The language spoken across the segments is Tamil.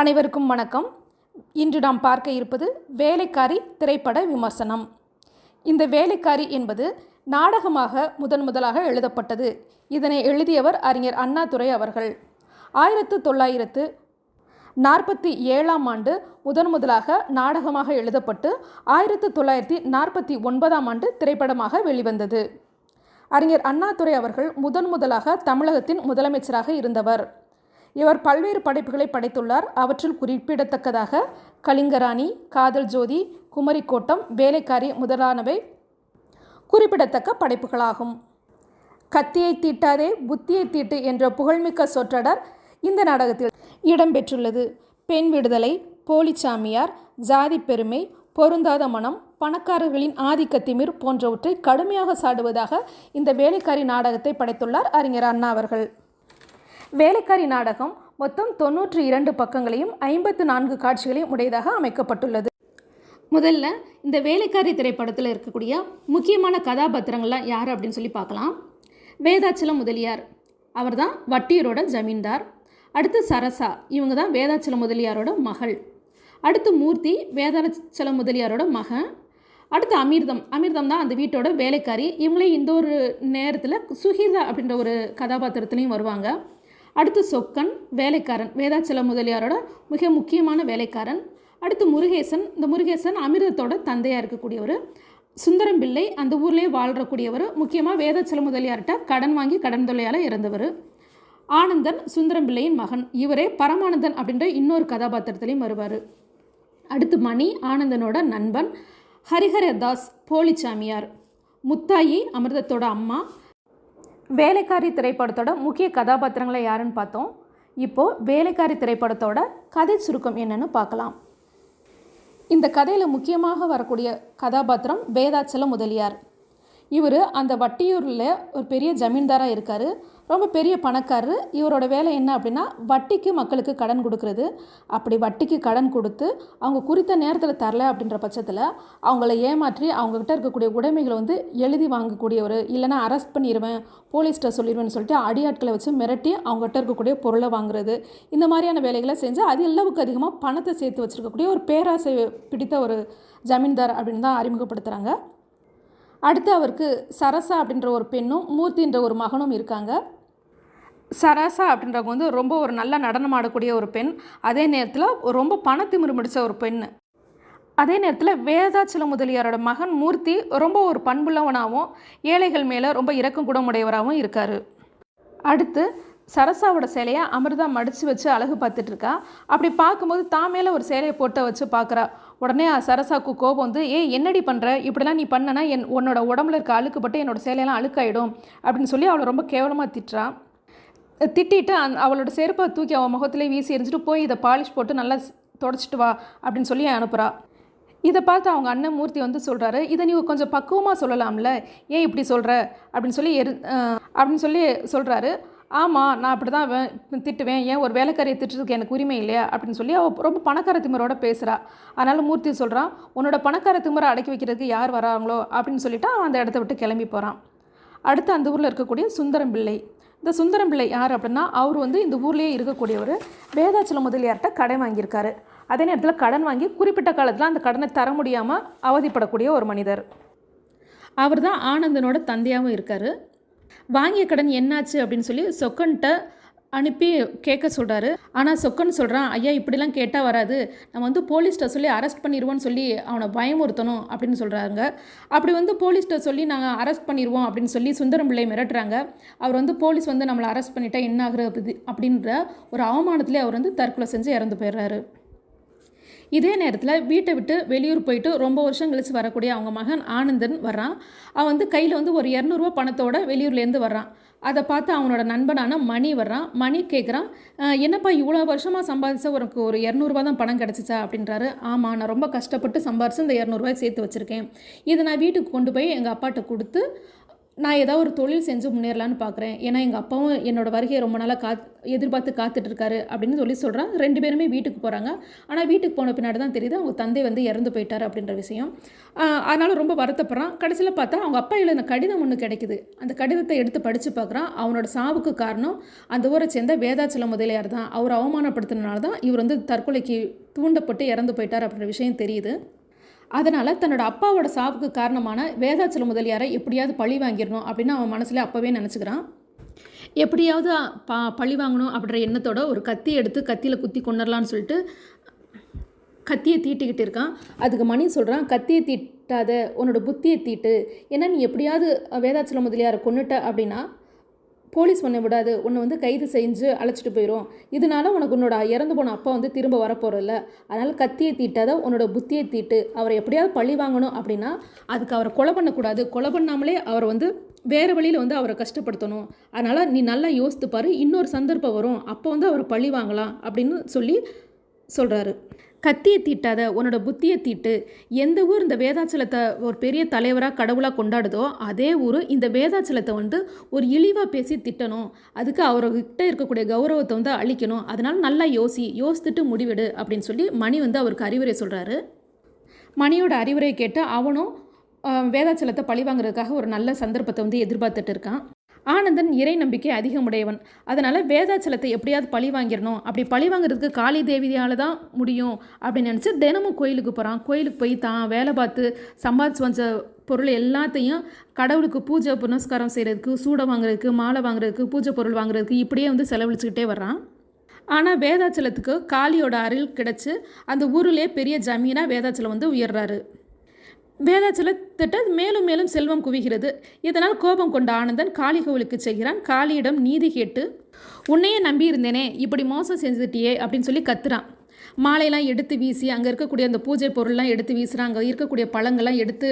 அனைவருக்கும் வணக்கம். இன்று நாம் பார்க்க இருப்பது வேலைக்காரி திரைப்பட விமர்சனம். இந்த வேலைக்காரி என்பது நாடகமாக முதன் முதலாக எழுதப்பட்டது. இதனை எழுதியவர் அறிஞர் அண்ணாதுரை அவர்கள். ஆயிரத்து தொள்ளாயிரத்து நாற்பத்தி ஏழாம் ஆண்டு முதன் முதலாக நாடகமாக எழுதப்பட்டு ஆயிரத்து தொள்ளாயிரத்தி நாற்பத்தி ஒன்பதாம் ஆண்டு திரைப்படமாக வெளிவந்தது. அறிஞர் அண்ணாதுரை அவர்கள் முதன் முதலாக தமிழகத்தின் முதலமைச்சராக இருந்தவர். இவர் பல்வேறு படைப்புகளை படைத்துள்ளார். அவற்றில் குறிப்பிடத்தக்கதாக கலிங்கராணி காதல் ஜோதி குமரிக்கோட்டம் வேலைக்காரி முதலானவை குறிப்பிடத்தக்க படைப்புகளாகும். கத்தியை தீட்டாதே புத்தியை தீட்டு என்ற புகழ்மிக்க சொற்றொடர் இந்த நாடகத்தில் இடம்பெற்றுள்ளது. பெண் விடுதலை போலிச்சாமியார் ஜாதி பெருமை பொருந்தாத மனம் பணக்காரர்களின் ஆதிக்கத்திமிர் போன்றவற்றை கடுமையாக சாடுவதாக இந்த வேலைக்காரி நாடகத்தை படைத்துள்ளார் அறிஞர் அண்ணா அவர்கள். வேலைக்காரி நாடகம் மொத்தம் தொன்னூற்றி இரண்டு பக்கங்களையும் ஐம்பத்து நான்கு காட்சிகளையும் உடையதாக அமைக்கப்பட்டுள்ளது. முதல்ல இந்த வேலைக்காரி திரைப்படத்தில் இருக்கக்கூடிய முக்கியமான கதாபாத்திரங்கள்லாம் யார் அப்படின்னு சொல்லி பார்க்கலாம். வேதாச்சலம் முதலியார். அவர் தான் வட்டியரோட ஜமீன்தார். அடுத்து சரசா. இவங்க தான் வேதாச்சலம் முதலியாரோட மகள். அடுத்து மூர்த்தி வேதாச்சலம் முதலியாரோட மகன். அடுத்து அமிர்தம். அமிர்தம் தான் அந்த வீட்டோட வேலைக்காரி. இவங்களே இந்த ஒரு நேரத்தில் சுஹீதா அப்படின்ற ஒரு கதாபாத்திரத்துலேயும் வருவாங்க. அடுத்து சொக்கன் வேலைக்காரன் வேதாச்சல முதலியாரோட மிக முக்கியமான வேலைக்காரன். அடுத்து முருகேசன் இந்த முருகேசன் அமிர்தத்தோட தந்தையாக இருக்கக்கூடியவர். சுந்தரம் பிள்ளை அந்த ஊர்லேயே வாழ்கூடியவர் முக்கியமாக வேதாச்சல முதலியார்கிட்ட கடன் வாங்கி கடன் தொல்லையால் இறந்தவர். ஆனந்தன் சுந்தரம் பிள்ளையின் மகன். இவரே பரமானந்தன் அப்படின்ற இன்னொரு கதாபாத்திரத்திலையும் வருவார். அடுத்து மணி ஆனந்தனோட நண்பன் ஹரிஹரதாஸ் போலிச்சாமியார். முத்தாயி அமிர்தத்தோட அம்மா. வேலைக்காரி திரைப்படத்தோட முக்கிய கதாபாத்திரங்களை யாருன்னு பார்த்தோம். இப்போது வேலைக்காரி திரைப்படத்தோட கதை சுருக்கம் என்னென்னு பார்க்கலாம். இந்த கதையில் முக்கியமாக வரக்கூடிய கதாபாத்திரம் வேதாச்சல முதலியார். இவர் அந்த வட்டியூரில் ஒரு பெரிய ஜமீன்தாராக இருக்கார். ரொம்ப பெரிய பணக்காரர். இவரோட வேலை என்ன அப்படின்னா வட்டிக்கு மக்களுக்கு கடன் கொடுக்கறது. அப்படி வட்டிக்கு கடன் கொடுத்து அவங்க குறித்த நேரத்தில் தரல அப்படின்ற பட்சத்தில் அவங்கள ஏமாற்றி அவங்கக்கிட்ட இருக்கக்கூடிய உடைமைகளை வந்து எழுதி வாங்கக்கூடியவர் இல்லைனா அரெஸ்ட் பண்ணிடுவேன் போலீஸ்கிட்ட சொல்லிடுவேன்னு சொல்லிட்டு அடியாட்களை வச்சு மிரட்டி அவங்ககிட்ட இருக்கக்கூடிய பொருளை வாங்குறது. இந்த மாதிரியான வேலைகளை செஞ்சு அது அளவுக்கு அதிகமாக பணத்தை சேர்த்து வச்சுருக்கக்கூடிய ஒரு பேராசை பிடித்த ஒரு ஜமீன்தார் அப்படின்னு தான் அறிமுகப்படுத்துகிறாங்க அடுத்து அவருக்கு சரசா அப்படின்ற ஒரு பெண்ணும் மூர்த்தின்ற ஒரு மகனும் இருக்காங்க. சரசா அப்படின்றவங்க வந்து ரொம்ப ஒரு நல்ல நடனம் ஆடக்கூடிய ஒரு பெண். அதே நேரத்தில் ரொம்ப பணத்திமிரு முடித்த ஒரு பெண். அதே நேரத்தில் வேதாச்சல முதலியாரோட மகன் மூர்த்தி ரொம்ப ஒரு பண்புள்ளவனாகவும் ஏழைகள் மேலே ரொம்ப இரக்கம் குணமுடையவராகவும் இருக்கார். அடுத்து சரசாவோட சேலையை அமிர்தா மடித்து வச்சு அழகு பார்த்துட்ருக்கா அப்படி பார்க்கும்போது தான் மேலே ஒரு சேலையை போட்டு வச்சு பார்க்குறா. உடனே சரசாவுக்கு கோபம் வந்து ஏ என்னடி பண்ணுற இப்படிலாம் நீ பண்ணனா என் உன்னோட உடம்புல இருக்க அழுக்குப்பட்டு என்னோட சேலையெல்லாம் அழுக்காயிடும். அப்படின்னு சொல்லி அவளை ரொம்ப கேவலமாக திட்டுறா. திட்டிட்டு அந் அவளோட செருப்பை தூக்கி அவன் முகத்துலேயே வீசி எரிஞ்சிட்டு போய் இதை பாலிஷ் போட்டு நல்லா தொடச்சிட்டு வா. அப்படின்னு சொல்லி அனுப்புகிறா இதை பார்த்து அவங்க அண்ணன் மூர்த்தி வந்து சொல்கிறாரு இதை நீ கொஞ்சம் பக்குவமாக சொல்லலாம்ல? ஏன் இப்படி சொல்கிற அப்படின்னு சொல்லி எரு அப்படின்னு சொல்லி சொல்கிறாரு ஆமாம் நான் அப்படி தான் திட்டுவேன். ஏன் ஒரு வேலைக்காரியை திட்டுறதுக்கு எனக்கு உரிமை இல்லையா? அப்படின்னு சொல்லி அவள் ரொம்ப பணக்கார திமரோட பேசுகிறா அதனால் மூர்த்தி சொல்கிறான் உன்னோட பணக்கார திமரை அடக்கி வைக்கிறதுக்கு யார் வராங்களோ? அப்படின்னு சொல்லிவிட்டு அவன் அந்த இடத்த விட்டு கிளம்பி போகிறான் அடுத்து அந்த ஊரில் இருக்கக்கூடிய சுந்தரம் பிள்ளை. இந்த சுந்தரம் பிள்ளை யார் அப்படின்னா அவர் வந்து இந்த ஊர்லேயே இருக்கக்கூடியவர். வேதாச்சல முதலியார்கிட்ட கடன் வாங்கியிருக்காரு. அதே நேரத்தில் கடன் வாங்கி குறிப்பிட்ட காலத்தில் அந்த கடனை தர முடியாமல் அவதிப்படக்கூடிய ஒரு மனிதர். அவர் தான் ஆனந்தனோட தந்தையாகவும் இருக்கார். வாங்கிய கடன் என்னாச்சு அப்படின்னு சொல்லி சொக்கன்கிட்ட அனுப்பி கேட்க சொல்கிறாரு ஆனால் சொக்கன் சொல்கிறான் ஐயா இப்படிலாம் கேட்டால் வராது. நம்ம வந்து போலீஸ்கிட்ட சொல்லி அரெஸ்ட் பண்ணிடுவோன்னு சொல்லி அவனை பயமுறுத்தணும் அப்படின்னு சொல்கிறாங்க அப்படி வந்து போலீஸ்கிட்ட சொல்லி நாங்கள் அரெஸ்ட் பண்ணிடுவோம் அப்படின்னு சொல்லி சுந்தரம் பிள்ளை மிரட்டுறாங்க. அவர் வந்து போலீஸ் வந்து நம்மளை அரெஸ்ட் பண்ணிட்டா என்ன ஆகுறது அப்படின்ற ஒரு அவமானத்திலே அவர் வந்து தற்கொலை செஞ்சு இறந்து போயிடுறாரு. இதே நேரத்தில் வீட்டை விட்டு வெளியூர் போயிட்டு ரொம்ப வருஷம் கழித்து வரக்கூடிய அவங்க மகன் ஆனந்தன் வர்றான். அவன் வந்து கையில் வந்து ஒரு இரநூறுவா பணத்தோட வெளியூர்லேருந்து வர்றான். அதை பார்த்து அவனோட நண்பனான மணி வர்றான். மணி கேட்குறான் என்னப்பா இவ்வளோ வருஷமாக சம்பாதிச்ச உனக்கு ஒரு இரநூறுவா தான் பணம் கிடச்சிச்சா? அப்படின்றாரு. ஆமாம் நான் ரொம்ப கஷ்டப்பட்டு சம்பாரித்து இந்த இரநூறுவாய் சேர்த்து வச்சுருக்கேன். இதை நான் வீட்டுக்கு கொண்டு போய் எங்கள் அப்பாட்ட கொடுத்து நான் ஏதாவது ஒரு தொழில் செஞ்சு முன்னேறலான்னு பார்க்குறேன் ஏன்னா எங்கள் அப்பாவும் என்னோட வருகையை ரொம்ப நாளாக காத் எதிர்பார்த்து காத்துட்ருக்காரு அப்படின்னு சொல்லி சொல்கிறான் ரெண்டு பேருமே வீட்டுக்கு போகிறாங்க ஆனால் வீட்டுக்கு போன பின்னாடி தான் தெரியுது அவங்க தந்தை வந்து இறந்து போயிட்டார் அப்படின்ற விஷயம். அதனால் ரொம்ப வருத்தப்படுறான். கடைசியில் பார்த்தா அவங்க அப்பா எழுதின கடிதம் ஒன்று கிடைக்குது. அந்த கடிதத்தை எடுத்து படித்து பார்க்குறான் அவனோட சாவுக்கு காரணம் அந்த ஊரை சேர்ந்த வேதாச்சல முதலியார் தான். அவர் அவமானப்படுத்தினால தான் இவர் வந்து தற்கொலைக்கு தூண்டப்பட்டு இறந்து போயிட்டார் அப்படின்ற விஷயம் தெரியுது. அதனால் தன்னோட அப்பாவோட சாவுக்கு காரணமான வேதாச்சல முதலியாரை எப்படியாவது பழி வாங்கிடணும் அப்படின்னு அவன் மனசில் அப்போவே நினச்சிக்கிறான். எப்படியாவது பா பழி வாங்கணும் அப்படின்ற எண்ணத்தோட ஒரு கத்தி எடுத்து கத்தியில் குத்தி கொண்டுடலான்னு சொல்லிட்டு கத்தியை தீட்டிக்கிட்டு இருக்கான். அதுக்கு மணி சொல்கிறான் கத்தியை தீட்டாத உன்னோட புத்தியை தீட்டு. ஏன்னா நீ எப்படியாவது வேதாச்சல முதலியாரை கொண்டுட்ட அப்படின்னா போலீஸ் உன்னை விடாது உன்னை வந்து கைது செஞ்சு அழைச்சிட்டு போயிடும் இதனால உனக்கு உன்னோட இறந்து போன அப்பா வந்து திரும்ப வரப்போகிறதில்ல அதனால் கத்தியை தீட்டாத உன்னோட புத்தியை தீட்டு அவரை எப்படியாவது பழி வாங்கணும் அப்படின்னா அதுக்கு அவரை கொலை பண்ணக்கூடாது. கொலை பண்ணாமலே அவரை வந்து வேறு வழியில் வந்து அவரை கஷ்டப்படுத்தணும். அதனால் நீ நல்லா யோசித்து பாரு இன்னொரு சந்தர்ப்பம் வரும். அப்போ வந்து அவரை பழி வாங்கலாம் அப்படின்னு சொல்லி சொல்கிறாரு கத்தியை தீட்டாத உன்னோட புத்தியை தீட்டு எந்த ஊர் இந்த வேதாச்சலத்தை ஒரு பெரிய தலைவராக கடவுளாக கொண்டாடுதோ அதே ஊர் இந்த வேதாச்சலத்தை வந்து ஒரு இழிவாக பேசி திட்டணும். அதுக்கு அவர்கிட்ட இருக்கக்கூடிய கௌரவத்தை வந்து அழிக்கணும். அதனால் நல்லா யோசி யோசித்துட்டு முடிவிடு அப்படின்னு சொல்லி மணி வந்து அவருக்கு அறிவுரை சொல்கிறாரு மணியோட அறிவுரை கேட்டு அவனும் வேதாச்சலத்தை பழிவாங்கிறதுக்காக ஒரு நல்ல சந்தர்ப்பத்தை வந்து எதிர்பார்த்துட்டு இருக்கான். ஆனந்தன் இறை நம்பிக்கை அதிகமுடையவன். அதனால் வேதாச்சலத்தை எப்படியாவது பழி வாங்கிடணும். அப்படி பழி வாங்குறதுக்கு காளி தேவியால் தான் முடியும் அப்படின்னு நினச்சி தினமும் கோயிலுக்கு போகிறான் கோயிலுக்கு போய் தான் வேலை பார்த்து சம்பாதிச்சு வந்த பொருள் எல்லாத்தையும் கடவுளுக்கு பூஜை புனஸ்காரம் செய்கிறதுக்கு சூடை வாங்குறதுக்கு மாலை வாங்குறதுக்கு பூஜை பொருள் வாங்குறதுக்கு இப்படியே வந்து செலவழிச்சுக்கிட்டே வர்றான். ஆனால் வேதாச்சலத்துக்கு காளியோட அருள் கிடச்சி அந்த ஊரிலே பெரிய ஜமீனாக வேதாச்சலம் வந்து உயர்றாரு. வேதாச்சலத்திட்ட மேலும் மேலும் செல்வம் குவிகிறது. இதனால் கோபம் கொண்ட ஆனந்தன் காளி கோவிலுக்கு செல்கிறான். காளியிடம் நீதி கேட்டு உன்னையே நம்பி இருந்தேனே இப்படி மோசம் செஞ்சுட்டியே அப்படின்னு சொல்லி கத்துறான். மாலையெல்லாம் எடுத்து வீசி அங்கே இருக்கக்கூடிய அந்த பூஜை பொருள்லாம் எடுத்து வீசுகிறான் அங்கே இருக்கக்கூடிய பழங்கள்லாம் எடுத்து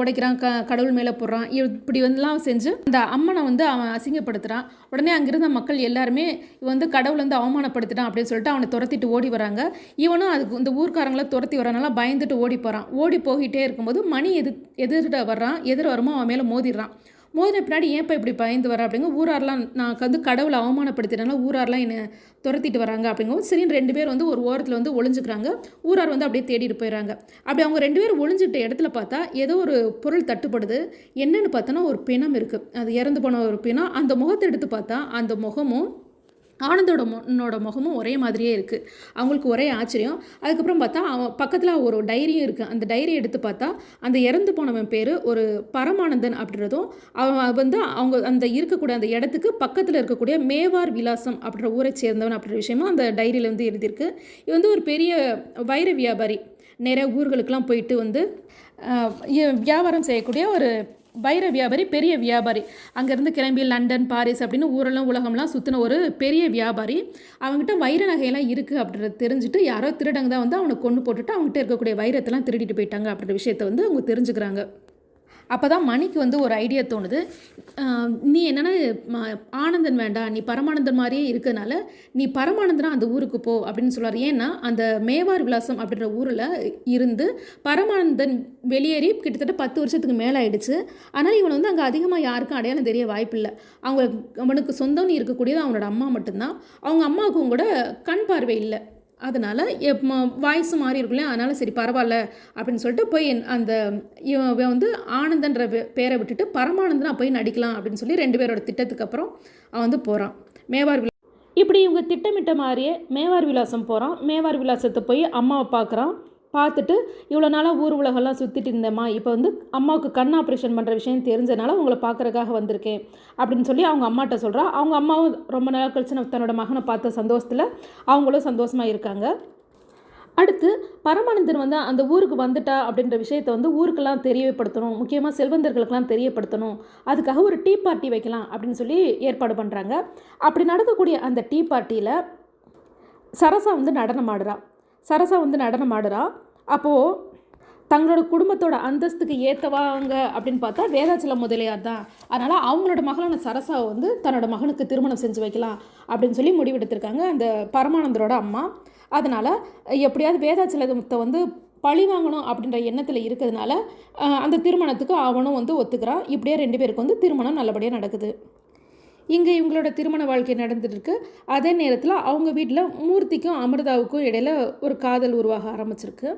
உடைக்கிறான் க கடவுள் மேலே போடுறான். இப்படி வந்துலாம் செஞ்சு அந்த அம்மனை வந்து அவன் அசிங்கப்படுத்துகிறான் உடனே அங்கிருந்த மக்கள் எல்லாருமே வந்து கடவுள் வந்து அவமானப்படுத்திட்டான் அப்படின்னு சொல்லிட்டு அவனை துரத்திட்டு ஓடி வராங்க. இவனும் அதுக்கு இந்த ஊர்க்காரங்களை துரத்தி வரனால பயந்துட்டு ஓடி போகிறான் ஓடி போகிட்டே இருக்கும்போது மணி எது எதிர்கிட்ட வர்றான். எதிர் வருமோ அவன் மேலே மோதிடுறான். மோதின பின்னாடி ஏன்ப்பா இப்படி பயந்து வர அப்படிங்க ஊரார்லாம் நான் வந்து கடவுளை அவமானப்படுத்தினால ஊரார்லாம் என்னை துரத்திட்டு வராங்க அப்படிங்கவும் சரின்னு ரெண்டு பேர் வந்து ஒரு ஓரத்தில் வந்து ஒளிஞ்சுக்கிறாங்க. ஊரார் வந்து அப்படியே தேடிட்டு போயிடறாங்க அப்படி அவங்க ரெண்டு பேரும் ஒளிஞ்சிட்ட இடத்துல பார்த்தா ஏதோ ஒரு பொருள் தட்டுப்படுது. என்னன்னு பார்த்தோன்னா ஒரு பிணம் இருக்குது அது இறந்து போன ஒரு பிணம். அந்த முகத்தை எடுத்து பார்த்தா அந்த முகமும் ஆனந்தோட முன்னோட முகமும் ஒரே மாதிரியே இருக்குது அவங்களுக்கு ஒரே ஆச்சரியம். அதுக்கப்புறம் பார்த்தா அவன் பக்கத்தில் ஒரு டைரியும் இருக்குது அந்த டைரி எடுத்து பார்த்தா அந்த இறந்து போனவன் பேர் ஒரு பரமானந்தன் அப்படின்றதும் அவன் வந்து அவங்க அந்த இருக்கக்கூடிய அந்த இடத்துக்கு பக்கத்தில் இருக்கக்கூடிய மேவார் விலாசம் அப்படின்ற ஊரை சேர்ந்தவன் அப்படின்ற விஷயமும் அந்த டைரியில் வந்து எழுதியிருக்கு. இது வந்து ஒரு பெரிய வைர வியாபாரி. நிறைய ஊர்களுக்கெல்லாம் போயிட்டு வந்து வியாபாரம் செய்யக்கூடிய ஒரு வைர வியாபாரி பெரிய வியாபாரி. அங்கேருந்து கிளம்பி லண்டன் பாரிஸ் அப்படின்னு ஊரெல்லாம் உலகம்லாம் சுற்றின ஒரு பெரிய வியாபாரி. அவங்ககிட்ட வைர நகையெல்லாம் இருக்குது அப்படின்றத தெரிஞ்சுட்டு யாரோ திருடங்க தான் வந்து அவனை கொண்டு போட்டுட்டு அவங்ககிட்ட இருக்கக்கூடிய வைரத்தெல்லாம் திருடிட்டு போயிட்டாங்க அப்படின்ற விஷயத்த வந்து அவங்க தெரிஞ்சுக்கிறாங்க. அப்போ தான் மணிக்கு வந்து ஒரு ஐடியா தோணுது. நீ என்னென்னா ஆனந்தன் வேண்டாம் நீ பரமானந்தன் மாதிரியே இருக்கனால நீ பரமானந்தனா அந்த ஊருக்கு போ அப்படின்னு சொல்லுவார் ஏன்னா அந்த மேவார் விலாசம் அப்படின்ற ஊரில் இருந்து பரமானந்தன் வெளியேறி கிட்டத்தட்ட பத்து வருஷத்துக்கு மேலே ஆயிடுச்சு. ஆனால் இவனை வந்து அங்கே அதிகமாக யாருக்கும் அடையாளம் தெரிய வாய்ப்பில்லை அவங்க அவனுக்கு சொந்தம்னு இருக்கக்கூடியது அவனோட அம்மா மட்டும்தான். அவங்க அம்மாவுக்கும் கூட கண் பார்வை இல்லை. அதனால் வாய்ஸ் மாறி இருக்கும் இல்லையா அதனால் சரி பரவாயில்ல அப்படின்னு சொல்லிட்டு போய் என்- அந்த இவன் வந்து ஆனந்தன்ற பேரை விட்டுட்டு பரமானந்தனா போய் நடிக்கலாம் அப்படின்னு சொல்லி ரெண்டு பேரோட திட்டத்துக்கு அப்புறம் அவன் வந்து போகிறான் மேவார் விலா இப்படி இவங்க திட்டமிட்ட மாதிரியே மேவார் விலாசம் போகிறான் மேவார் விலாசத்தை போய் அம்மாவை பார்க்குறான் பார்த்துட்டு இவ்வளோ நாளாக ஊர் உலகெல்லாம் சுற்றிட்டு இருந்தேம்மா. இப்போ வந்து அம்மாவுக்கு கண் ஆப்ரேஷன் பண்ணுற விஷயம் தெரிஞ்சனால உங்களை பார்க்குறக்காக வந்திருக்கேன். அப்படின்னு சொல்லி அவங்க அம்மாட்ட சொல்கிறா அவங்க அம்மாவும் ரொம்ப நாள் கழிச்சு தன்னோட மகனை பார்த்த சந்தோஷத்தில் அவங்களும் சந்தோஷமாக இருக்காங்க. அடுத்து பரமானந்தன் வந்து அந்த ஊருக்கு வந்துட்டா அப்படின்ற விஷயத்தை வந்து ஊருக்கெல்லாம் தெரியப்படுத்தணும். முக்கியமாக செல்வந்தர்களுக்கெல்லாம் தெரியப்படுத்தணும். அதுக்காக ஒரு டீ பார்ட்டி வைக்கலாம் அப்படின்னு சொல்லி ஏற்பாடு பண்ணுறாங்க அப்படி நடக்கக்கூடிய அந்த டீ பார்ட்டியில் சரசா வந்து நடனம் ஆடுறா. சரசா வந்து நடனம் ஆடுறா. அப்போது தங்களோட குடும்பத்தோட அந்தஸ்துக்கு ஏற்றவாங்க அப்படின்னு பார்த்தா வேதாச்சலம் முதலியார் தான். அதனால் அவங்களோட மகளான சரசாவை வந்து தன்னோட மகனுக்கு திருமணம் செஞ்சு வைக்கலாம் அப்படின்னு சொல்லி முடிவெடுத்திருக்காங்க அந்த பரமானந்தரோட அம்மா. அதனால் எப்படியாவது வேதாச்சலத்தை வந்து பழி வாங்கணும் அப்படின்ற எண்ணத்தில் இருக்கிறதுனால அந்த திருமணத்துக்கு அவனும் வந்து ஒத்துக்கிறான். இப்படியே ரெண்டு பேருக்கு வந்து திருமணம் நல்லபடியாக நடக்குது. இங்கே இவங்களோட திருமண வாழ்க்கை நடந்துட்டு அதே நேரத்தில் அவங்க வீட்டில் மூர்த்திக்கும் அமிர்தாவுக்கும் இடையில ஒரு காதல் உருவாக ஆரம்பிச்சிருக்கு.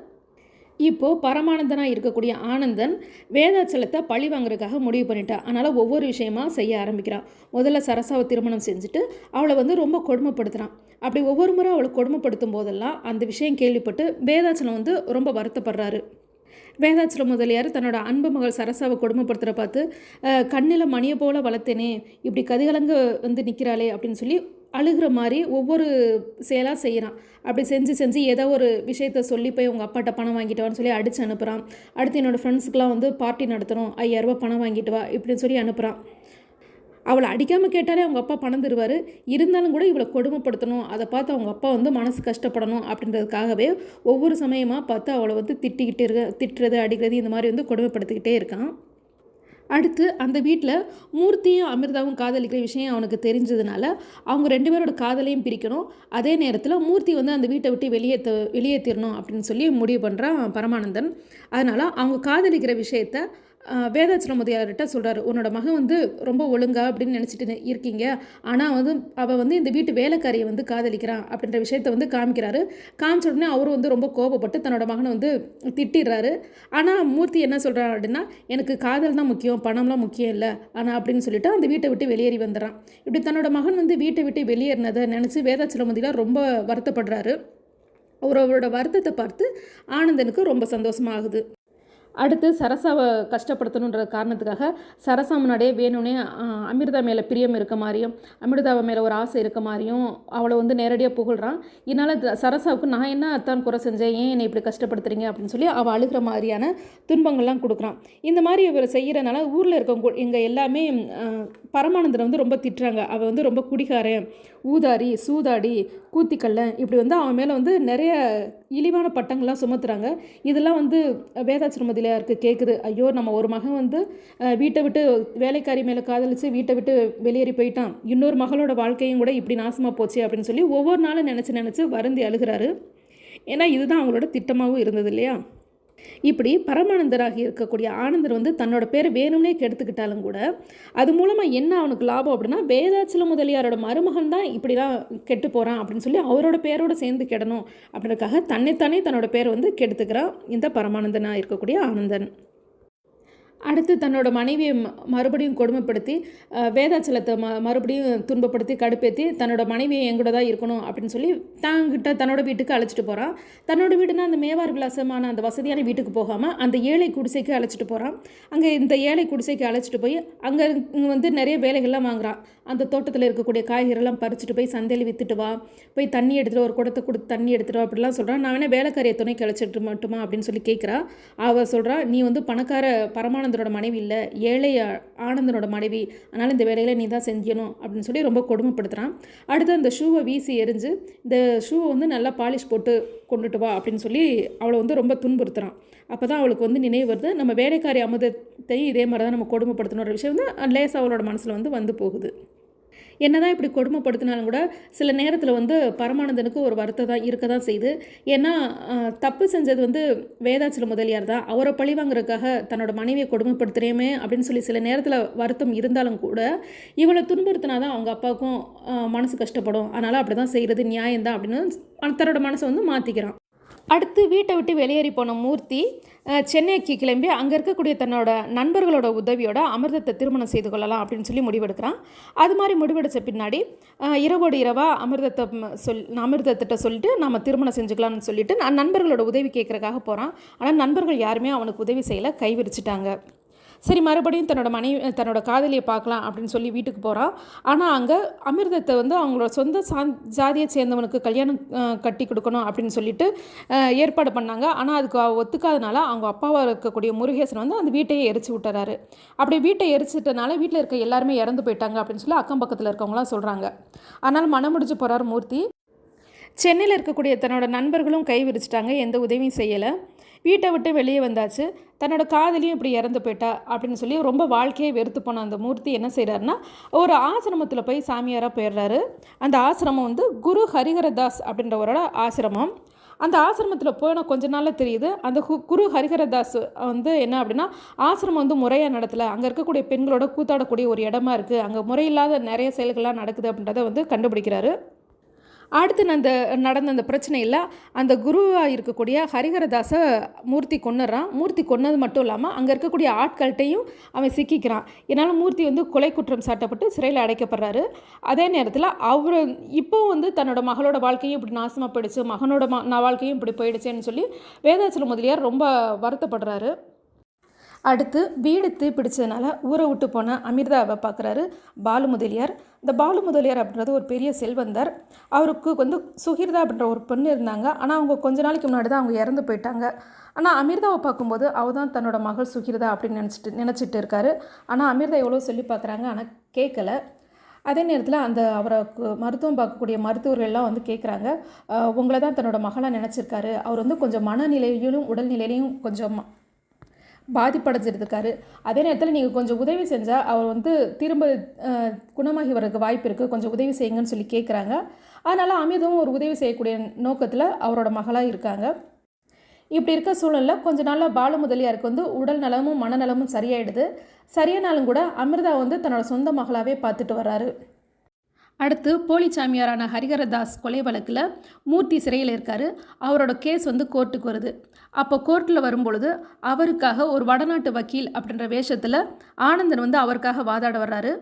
இப்போது பரமானந்தனாக இருக்கக்கூடிய ஆனந்தன் வேதாச்சலத்தை பழி வாங்குறதுக்காக முடிவு பண்ணிட்டான் அதனால் ஒவ்வொரு விஷயமா செய்ய ஆரம்பிக்கிறான் முதல்ல சரசாவை திருமணம் செஞ்சுட்டு அவளை வந்து ரொம்ப கொடுமைப்படுத்துகிறான் அப்படி ஒவ்வொரு முறை அவளை கொடுமைப்படுத்தும் போதெல்லாம் அந்த விஷயம் கேள்விப்பட்டு வேதாச்சலம் வந்து ரொம்ப வருத்தப்படுறாரு. வேதாச்சல முதலியார் தன்னோட அன்பு மகள் சரசாவை கொடுமைப்படுத்துகிற பார்த்து கண்ணில் மணியை போல வளர்த்தேனே இப்படி கதிகலங்க வந்து நிற்கிறாளே அப்படின்னு சொல்லி அழுகிற மாதிரி ஒவ்வொரு செயலாக செய்கிறான் அப்படி செஞ்சு செஞ்சு ஏதோ ஒரு விஷயத்த சொல்லி போய் உங்கள் அப்பாட்ட பணம் வாங்கிட்டு வான்னு சொல்லி அடித்து அனுப்புகிறான் அடுத்து என்னோடய ஃப்ரெண்ட்ஸுக்கெலாம் வந்து பார்ட்டி நடத்துகிறோம் ஐயாயிரரூபா பணம் வாங்கிட்டு வா இப்படின்னு சொல்லி அனுப்புகிறான் அவளை அடிக்காமல் கேட்டாலே அவங்க அப்பா பணம் தருவார். இருந்தாலும் கூட இவளை கொடுமைப்படுத்தணும். அதை பார்த்து அவங்க அப்பா வந்து மனசு கஷ்டப்படணும் அப்படின்றதுக்காகவே ஒவ்வொரு சமயமாக பார்த்து அவளை வந்து திட்டிக்கிட்டு இருக்க திட்டுறது அடிக்கிறது இந்த மாதிரி வந்து கொடுமைப்படுத்திக்கிட்டே இருக்கான். அடுத்து அந்த வீட்டில் மூர்த்தியும் அமிர்தாவும் காதலிக்கிற விஷயம் அவனுக்கு தெரிஞ்சதுனால அவங்க ரெண்டு பேரோட காதலையும் பிரிக்கணும். அதே நேரத்தில் மூர்த்தி வந்து அந்த வீட்டை விட்டு வெளியேற்ற வெளியேற்றிடணும் அப்படின்னு சொல்லி முடிவு பண்ணுறான் பரமானந்தன். அதனால் அவங்க காதலிக்கிற விஷயத்த வேதாச்சலம் முதியார்கிட்ட முதலியார்கிட்ட சொல்கிறாரு உன்னோட மகன் வந்து ரொம்ப ஒழுங்கா அப்படின்னு நினச்சிட்டு இருக்கீங்க. ஆனால் வந்து அவள் வந்து இந்த வீட்டு வேலைக்காரியை வந்து காதலிக்கிறான் அப்படின்ற விஷயத்த வந்து காமிக்கிறாரு. காமிச்ச உடனே அவரும் வந்து ரொம்ப கோபப்பட்டு தன்னோட மகனை வந்து திட்டிடுறாரு. ஆனால் மூர்த்தி என்ன சொல்கிறான் அப்படின்னா எனக்கு காதல் தான் முக்கியம் பணம்லாம் முக்கியம் இல்லை. ஆனால் அப்படின்னு சொல்லிட்டு அந்த வீட்டை விட்டு வெளியேறி வந்துடுறான். இப்படி தன்னோட மகன் வந்து வீட்டை விட்டு வெளியேறினதை நினச்சி வேதாச்சலமதியில் ரொம்ப வருத்தப்படுறாரு. அவரோட வருத்தத்தை பார்த்து ஆனந்தனுக்கு ரொம்ப சந்தோஷமாகுது. அடுத்து சரசாவை கஷ்டப்படுத்தணுன்ற காரணத்துக்காக சரசா முன்னாடியே வேணும்னே அமிர்தா மேலே பிரியம் இருக்க மாதிரியும் அமிர்தாவை மேலே ஒரு ஆசை இருக்க மாதிரியும் அவளை வந்து நேரடியாக புகழ்கிறான் இதனால் சரசாவுக்கு நான் என்ன அத்தான் குறை செஞ்சேன்? ஏன் என்னை இப்படி கஷ்டப்படுத்துறீங்க? அப்படின்னு சொல்லி அவள் அழுகிற மாதிரியான துன்பங்கள்லாம் கொடுக்குறான். இந்த மாதிரி இவர் செய்கிறனால ஊரில் இருக்க எங்கள் எல்லாமே பரமானந்தனை வந்து ரொம்ப திட்டுறாங்க. அவள் வந்து ரொம்ப குடிகாரன். ஊதாரி சூதாடி கூத்திக்கல்ல இப்படி வந்து அவன் மேலே வந்து நிறைய இழிவான பட்டங்கள்லாம் சுமத்துறாங்க. இதெல்லாம் வந்து வேதாச்சிரமதிலையாருக்கு கேட்குது ஐயோ நம்ம ஒரு மகன் வந்து வீட்டை விட்டு வேலைக்காரி மேலே காதலிச்சு வீட்டை விட்டு வெளியேறி போயிட்டான். இன்னொரு மகளோட வாழ்க்கையும் கூட இப்படி நாசமாக போச்சு அப்படின்னு சொல்லி ஒவ்வொரு நாளும் நினச்சி நினச்சி வருந்தி அழுகிறாரு. ஏன்னா இதுதான் அவங்களோட திட்டமாகவும் இருந்தது இல்லையா? இப்படி பரமானந்தராக இருக்கக்கூடிய ஆனந்தர் வந்து தன்னோட பேரை வேணும்னே கெடுத்துக்கிட்டாலும் கூட அது மூலமாக என்ன அவனுக்கு லாபம் அப்படின்னா வேதாச்சல முதலியாரோட மருமகன் தான் இப்படிலாம் கெட்டு போகிறான் அப்படின்னு சொல்லி அவரோட பேரோட சேர்ந்து கெடணும் அப்படின்றதுக்காக தன்னைத்தானே தன்னோட பேரை வந்து கெடுத்துக்கிறான் இந்த பரமானந்தனாக இருக்கக்கூடிய ஆனந்தன். அடுத்து தன்னோட மனைவியை ம- மறுபடியும் கொடுமைப்படுத்தி வேதாச்சலத்தை ம மறுபடியும் துன்பப்படுத்தி கடுப்பேற்றி தன்னோட மனைவியை எங்கூட தான் இருக்கணும் அப்படின்னு சொல்லி தாங்கிட்ட தன்னோட வீட்டுக்கு அழைச்சிட்டு போகிறான் தன்னோட வீடுனா அந்த மேவார் விலாசமான அந்த வசதியான வீட்டுக்கு போகாமல் அந்த ஏழை குடிசைக்கு அழைச்சிட்டு போகிறான் அங்கே இந்த ஏழை குடிசைக்கு அழைச்சிட்டு போய் அங்கே வந்து நிறைய வேலைகள்லாம் வாங்குறான். அந்த தோட்டத்தில் இருக்கக்கூடிய காய்கறிலாம் பறிச்சுட்டு போய் சந்தையில் விற்றுட்டு வா. போய் தண்ணி எடுத்துட்டு ஒரு குடத்தை கொடுத்து தண்ணி எடுத்துட்டு வா அப்படிலாம் சொல்கிறான் நான் வேணால் வேலைக்காரிய துணைக்கு அழைச்சிட்டு மட்டுமா அப்படின்னு சொல்லி கேட்குறா அவள் சொல்கிறா நீ வந்து பணக்கார பரமான ஆனந்தனோட மனைவி இல்லை ஏழை ஆனந்தனோட மனைவி அதனால் இந்த வேலையில் நீ தான் செஞ்சணும் அப்படின்னு சொல்லி ரொம்ப கொடுமைப்படுத்துகிறான் அடுத்து அந்த ஷூவை வீசி எரிஞ்சு இந்த ஷூவை வந்து நல்லா பாலிஷ் போட்டு கொண்டுட்டு வா அப்படின்னு சொல்லி அவளை வந்து ரொம்ப துன்புறுத்துறான். அப்போ தான் அவளுக்கு வந்து நினைவு வருது நம்ம வேலைக்காரி அமுதத்தையும் இதே மாதிரி தான் நம்ம கொடுமைப்படுத்தணுன்ற விஷயம் வந்து லேசாக அவளோட மனசில் வந்து வந்து போகுது. என்னதான் இப்படி கொடுமைப்படுத்தினாலும் கூட சில நேரத்தில் வந்து பரமானந்தனுக்கு ஒரு வருத்தம் தான் இருக்க தான் செய்யுது ஏன்னா தப்பு செஞ்சது வந்து வேதாச்சல முதலியார் தான். அவரை பழி வாங்குறதுக்காக தன்னோட மனைவியை கொடுமைப்படுத்துகிறேமே அப்படின்னு சொல்லி சில நேரத்தில் வருத்தம் இருந்தாலும் கூட இவளை துன்புறுத்தினா தான் அவங்க அப்பாவுக்கும் மனசு கஷ்டப்படும். அதனால் அப்படி தான் செய்கிறது நியாயம்தான் அப்படின்னு தன்னோட மனசை வந்து மாற்றிக்கிறான் அடுத்து வீட்டை விட்டு வெளியேறி போன மூர்த்தி சென்னைக்கு கிளம்பி அங்கே இருக்கக்கூடிய தன்னோட நண்பர்களோட உதவியோட அமிர்தத்தை திருமணம் செய்து கொள்ளலாம் அப்படின்னு சொல்லி முடிவெடுக்கிறான். அது மாதிரி முடிவெடுத்த பின்னாடி இரவோடு இரவாக அமிர்தத்தை சொல் அமிர்தத்திட்ட சொல்லிட்டு நம்ம திருமணம் செஞ்சுக்கலாம்னு சொல்லிட்டு நான் நண்பர்களோட உதவி கேட்குறக்காக போகிறான் ஆனால் நண்பர்கள் யாருமே அவனுக்கு உதவி செய்யலை கைவிரிச்சிட்டாங்க சரி மறுபடியும் தன்னோட மனைவி தன்னோட காதலியை பார்க்கலாம் அப்படின்னு சொல்லி வீட்டுக்கு போகிறான் ஆனால் அங்கே அமிர்தத்தை வந்து அவங்களோட சொந்த சா ஜாதியை சேர்ந்தவனுக்கு கல்யாணம் கட்டி கொடுக்கணும் அப்படின்னு சொல்லிட்டு ஏற்பாடு பண்ணாங்க. ஆனால் அதுக்கு ஒத்துக்காதனால அவங்க அப்பாவாக இருக்கக்கூடிய முருகேசன் வந்து அந்த வீட்டையே எரிச்சு விட்டுறாரு. அப்படி வீட்டை எரிச்சிட்டனால வீட்டில் இருக்க எல்லாருமே இறந்து போயிட்டாங்க அப்படின்னு சொல்லி அக்கம் பக்கத்தில் இருக்கவங்களாம் சொல்கிறாங்க அதனால் மனம் முடிஞ்சு போகிறார் மூர்த்தி. சென்னையில் இருக்கக்கூடிய தன்னோட நண்பர்களும் கை விரிச்சிட்டாங்க. எந்த உதவியும் செய்யலை. வீட்டை விட்டு வெளியே வந்தாச்சு. தன்னோட காதலியும் இப்படி இறந்து போயிட்டா அப்படின்னு சொல்லி ரொம்ப வாழ்க்கையை வெறுத்து போன அந்த மூர்த்தி என்ன செய்கிறாருன்னா ஒரு ஆசிரமத்தில் போய் சாமியாராக போயிடுறாரு. அந்த ஆசிரமம் வந்து குரு ஹரிஹரதாஸ் அப்படின்றவரோட ஆசிரமம். அந்த ஆசிரமத்தில் போன கொஞ்ச நாளில் தெரியுது அந்த கு- குரு ஹரிஹரதாஸ் வந்து என்ன அப்படின்னா ஆசிரமம் வந்து முறையாக நடத்தலை. அங்கே இருக்கக்கூடிய பெண்களோட கூத்தாடக்கூடிய ஒரு இடமா இருக்குது அங்கே முறையில்லாத நிறைய செயல்கள்லாம் நடக்குது அப்படின்றத வந்து கண்டுபிடிக்கிறாரு. அடுத்து அந்த நடந்த அந்த பிரச்சனையில் அந்த குருவாக இருக்கக்கூடிய ஹரிஹரதாசை மூர்த்தி கொன்னுறான். மூர்த்தி கொன்னது மட்டும் இல்லாமல் அங்கே இருக்கக்கூடிய ஆட்கள்கிட்டையும் அவன் சிக்கிக்கிறான். இதனால் மூர்த்தி வந்து கொலை குற்றம் சாட்டப்பட்டு சிறையில் அடைக்கப்படுறாரு. அதே நேரத்தில் அவர் இப்போ வந்து தன்னோட மகளோட வாழ்க்கையும் இப்படி நாசமாக போயிடுச்சு. மகனோட ம வாழ்க்கையும் இப்படி போயிடுச்சேன்னு சொல்லி வேதாச்சல முதலியார் ரொம்ப வருத்தப்படுறாரு. அடுத்து வீடு தீப்பிடிச்சதுனால ஊரை விட்டு போன அமிர்தாவை பார்க்குறாரு பாலு முதலியார். இந்த பாலு முதலியார் அப்படின்றது ஒரு பெரிய செல்வந்தர். அவருக்கு வந்து சுகிர்தா அப்படின்ற ஒரு பொண்ணு இருந்தாங்க. ஆனால் அவங்க கொஞ்ச நாளைக்கு முன்னாடி தான் அவங்க இறந்து போயிட்டாங்க. ஆனால் அமிர்தாவை பார்க்கும்போது அவ தான் தன்னோட மகள் சுகிர்தா அப்படின்னு நினச்சிட்டு நினச்சிட்டு இருக்காரு. ஆனால் அமிர்தா எவ்வளோ சொல்லி பார்க்குறாங்க ஆனால் கேட்கல. அதே நேரத்தில் அந்த அவரை கு- மருத்துவம் பார்க்கக்கூடிய மருத்துவர்கள்லாம் வந்து கேட்குறாங்க. உங்களை தான் தன்னோட மகளாக நினச்சிருக்காரு. அவர் வந்து கொஞ்சம் மனநிலையிலும் உடல்நிலையிலையும் கொஞ்சம் பாதிப்படைஞ்சிருக்காரு அதே நேரத்தில் நீங்கள் கொஞ்சம் உதவி செஞ்சால் அவர் வந்து திரும்ப குணமாகி வரதுக்கு வாய்ப்பு இருக்குது கொஞ்சம் உதவி செய்யுங்கன்னு சொல்லி கேட்குறாங்க அதனால் அமிர்தமும் ஒரு உதவி செய்யக்கூடிய நோக்கத்தில் அவரோட மகளாக இருக்காங்க. இப்படி இருக்க சூழலில் கொஞ்ச நாளில் பால முதலியாருக்கு வந்து உடல் நலமும் மனநலமும் சரியாயிடுது. சரியானாலும் கூட அமிர்தா வந்து தன்னோட சொந்த மகளாகவே பார்த்துட்டு வர்றாரு. அடுத்து போலி சாமியாரான ஹரிஹரதாஸ் கொலை வழக்கில் மூர்த்தி சிறையில் இருக்கார். அவரோட கேஸ் வந்து கோர்ட்டுக்கு வருது. அப்போ கோர்ட்டில் வரும்பொழுது அவருக்காக ஒரு வடநாட்டு வக்கீல் அப்படின்ற வேஷத்தில் ஆனந்தன் வந்து அவருக்காக வாதாட வர்றாரு.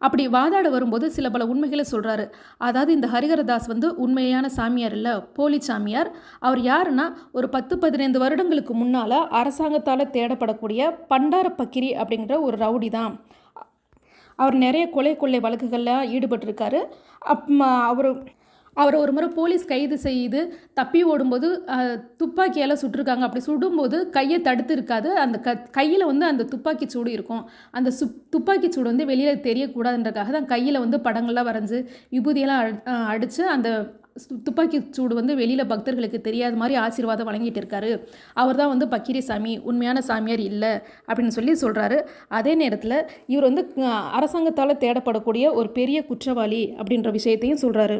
அப்படி வாதாட வரும்போது சில பல உண்மைகளை சொல்கிறாரு அதாவது இந்த ஹரிஹரதாஸ் வந்து உண்மையான சாமியார் இல்லை போலி சாமியார். அவர் யாருன்னா ஒரு பத்து பதினைந்து வருடங்களுக்கு முன்னால் அரசாங்கத்தால் தேடப்படக்கூடிய பண்டார பக்கிரி அப்படிங்கிற ஒரு ரவுடி தான் அவர் நிறைய கொலை கொள்ளை வழக்குகளில் ஈடுபட்டிருக்காரு. அப் அவர் அவரை ஒரு முறை போலீஸ் கைது செய்து தப்பி ஓடும்போது துப்பாக்கியால் சுட்டிருக்காங்க. அப்படி சுடும்போது கையை தடுத்து இருக்காது. அந்த க கையில் வந்து அந்த துப்பாக்கி சூடு இருக்கும். அந்த சு துப்பாக்கி சூடு வந்து வெளியில் தெரியக்கூடாதுன்றக்காக தான் கையில் வந்து படங்கள்லாம் வரைஞ்சி விபூதியெல்லாம் அடி- அடித்து அந்த துப்பாக்கி சூடு வந்து வெளியில் பக்தர்களுக்கு தெரியாத மாதிரி ஆசீர்வாதம் வழங்கிட்டு இருக்காரு அவர் தான் வந்து பக்கிரி சாமி உண்மையான சாமியார் இல்லை அப்படின்னு சொல்லி சொல்கிறாரு அதே நேரத்தில் இவர் வந்து அரசாங்கத்தால் தேடப்படக்கூடிய ஒரு பெரிய குற்றவாளி அப்படின்ற விஷயத்தையும் சொல்கிறாரு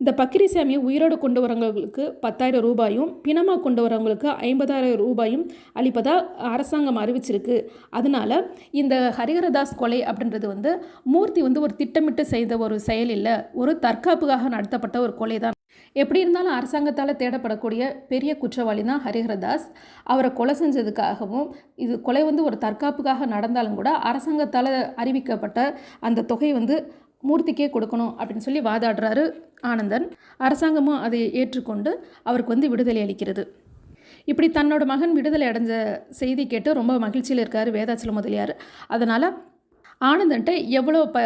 இந்த பக்கிரிசாமியை உயிரோடு கொண்டு வரவங்களுக்கு பத்தாயிரம் ரூபாயும் பிணமாக கொண்டு வரவங்களுக்கு ஐம்பதாயிரம் ரூபாயும் அளிப்பதாக அரசாங்கம் அறிவிச்சிருக்கு. அதனால இந்த ஹரிஹரதாஸ் கொலை அப்படின்றது வந்து மூர்த்தி வந்து ஒரு திட்டமிட்டு செய்த ஒரு செயல் இல்லை. ஒரு தற்காப்புக்காக நடத்தப்பட்ட ஒரு கொலை தான் எப்படி இருந்தாலும் அரசாங்கத்தால் தேடப்படக்கூடிய பெரிய குற்றவாளி தான் ஹரிஹரதாஸ். அவரை கொலை செஞ்சதுக்காகவும் இது கொலை வந்து ஒரு தற்காப்புக்காக நடந்தாலும் கூட அரசாங்கத்தால் அறிவிக்கப்பட்ட அந்த தொகை வந்து மூர்த்திக்கே கொடுக்கணும் அப்படின்னு சொல்லி வாதாடுறாரு ஆனந்தன். அரசாங்கமும் அதை ஏற்றுக்கொண்டு அவருக்கு வந்து விடுதலை அளிக்கிறது. இப்படி தன்னோட மகன் விடுதலை அடைஞ்ச செய்தி கேட்டு ரொம்ப மகிழ்ச்சியில் இருக்கார் வேதாச்சல முதலியார். அதனால் ஆனந்தன்ட்ட எவ்வளோ ப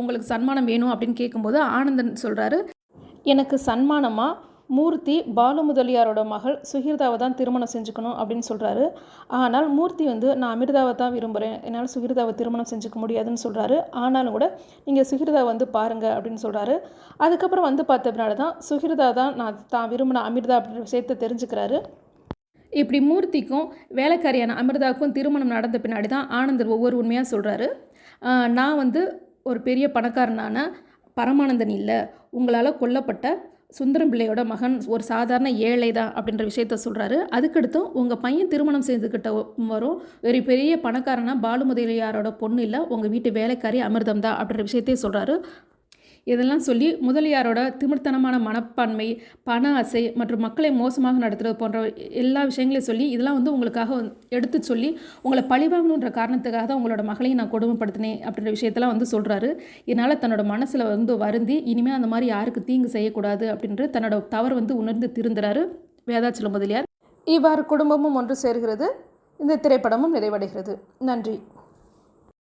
உங்களுக்கு சன்மானம் வேணும் அப்படின்னு கேட்கும்போது ஆனந்தன் சொல்கிறாரு எனக்கு சன்மானமாக மூர்த்தி பாலு முதலியாரோட மகள் சுகிர்தாவை தான் திருமணம் செஞ்சுக்கணும் அப்படின்னு சொல்கிறாரு ஆனால் மூர்த்தி வந்து நான் அமிர்தாவை தான் விரும்புகிறேன் என்னால் சுகிர்தாவை திருமணம் செஞ்சுக்க முடியாதுன்னு சொல்கிறாரு ஆனாலும் கூட நீங்கள் சுகிர்தா வந்து பாருங்கள் அப்படின்னு சொல்கிறாரு அதுக்கப்புறம் வந்து பார்த்த பின்னாடி தான் சுகிர்தா தான் நான் தான் விரும்பின அமிர்தா அப்படின்ற விஷயத்தை தெரிஞ்சுக்கிறாரு. இப்படி மூர்த்திக்கும் வேலைக்காரியான அமிர்தாவுக்கும் திருமணம் நடந்த பின்னாடி தான் ஆனந்தர் ஒவ்வொரு உண்மையாக சொல்கிறாரு நான் வந்து ஒரு பெரிய பணக்காரனான பரமானந்தன் இல்லை. உங்களால் கொல்லப்பட்ட சுந்தரம் பிள்ளையோட மகன் ஒரு சாதாரண ஏழை தான் அப்படின்ற விஷயத்த சொல்கிறாரு அதுக்கடுத்தும் உங்கள் பையன் திருமணம் செய்துக்கிட்ட வரும். ஒரு பெரிய பணக்காரனா பாலுமுதலியாரோட பொண்ணு இல்லை. உங்கள் வீட்டு வேலைக்காரி அமிர்தம் தான் அப்படின்ற விஷயத்தையும் சொல்கிறாரு இதெல்லாம் சொல்லி முதலியாரோட திமிர்த்தனமான மனப்பான்மை பண ஆசை மற்றும் மக்களை மோசமாக நடத்துறது போன்ற எல்லா விஷயங்களையும் சொல்லி இதெல்லாம் வந்து உங்களுக்காக எடுத்து சொல்லி உங்களை பழிவாங்கணுன்ற காரணத்துக்காக தான் உங்களோட மகளையும் நான் கொடுமைப்படுத்தினேன் அப்படின்ற விஷயத்தெல்லாம் வந்து சொல்கிறாரு இதனால் தன்னோட மனசில் வந்து வருந்தி இனிமேல் அந்த மாதிரி யாருக்கு தீங்கு செய்யக்கூடாது அப்படின்ற தன்னோட தவறு வந்து உணர்ந்து திருந்துறாரு வேதாச்சலம் முதலியார். இவ்வாறு குடும்பமும் ஒன்று சேர்கிறது. இந்த திரைப்படமும் நிறைவடைகிறது. நன்றி.